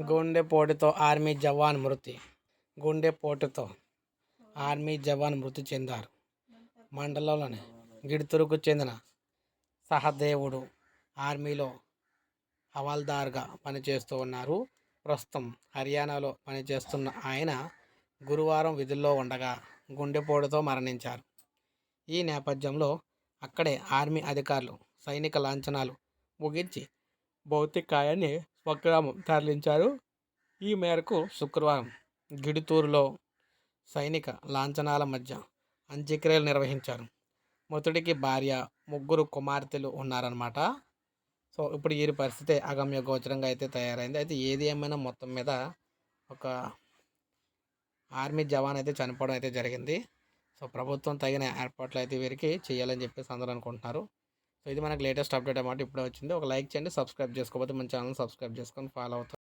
గుండెపోటుతో ఆర్మీ జవాన్ మృతి. గుండెపోటుతో ఆర్మీ జవాన్ మృతి చెందారు. మండలంలోని గిడుతురుకు చెందిన సహదేవుడు ఆర్మీలో హవాల్దార్గా పనిచేస్తూ ఉన్నారు. ప్రస్తుతం హర్యానాలో పనిచేస్తున్న ఆయన గురువారం విధుల్లో ఉండగా గుండెపోటుతో మరణించారు. ఈ నేపథ్యంలో అక్కడే ఆర్మీ అధికారులు సైనిక లాంఛనాలు ముగించి భౌతికాయాన్ని స్వగ్రామం తరలించారు. ఈ మేరకు శుక్రవారం గిడుతూరులో సైనిక లాంఛనాల మధ్య అంత్యక్రియలు నిర్వహించారు. మృతుడికి భార్య ముగ్గురు కుమార్తెలు ఉన్నారన్నమాట. సో ఇప్పుడు వీరి పరిస్థితి అగమ్య గోచరంగా అయితే తయారైంది. అయితే ఏది ఏమైనా మొత్తం మీద ఒక ఆర్మీ జవాన్ అయితే చనిపోవడం అయితే జరిగింది. సో ప్రభుత్వం తగిన ఏర్పాట్లు అయితే వీరికి చేయాలని చెప్పేసి అందరూ అనుకుంటున్నారు. సో ఇది మనకు లేటెస్ట్ అప్డేట్ అన్నమాట. ఇప్పుడే వచ్చింది. ఒక లైక్ చేయండి సబ్స్క్రైబ్ చేసుకోకపోతే మన ఛానల్ సబ్స్క్రైబ్ చేసుకొని ఫాలో అవుతారు.